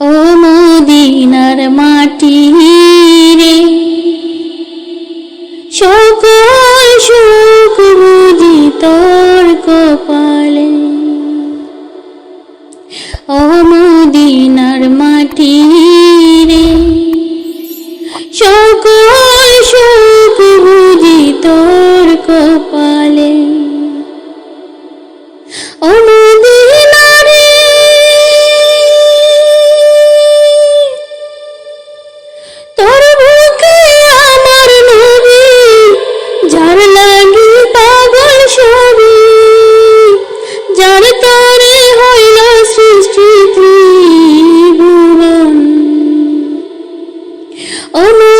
ও মদিনার মাটি রে সকল সুখ তোর কপালে। ও মদিনার মাটি oh no,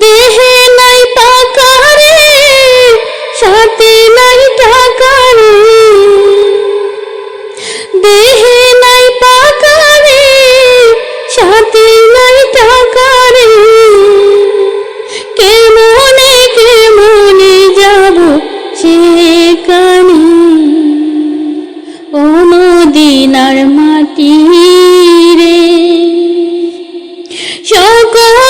দেহে নাই টাকা রে সাথে নাই টাকা দেহে নাই পাকা রে সাথে নাই টাকা রে কেমনে কেমনে যাব সেখানে? কোনদিন আর মাটি রে। সকল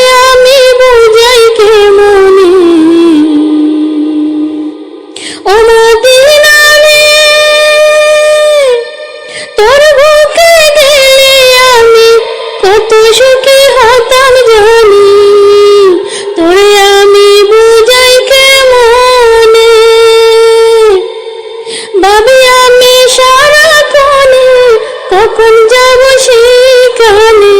ভাবি আমি সারাক্ষণে কখন যাব সেখানে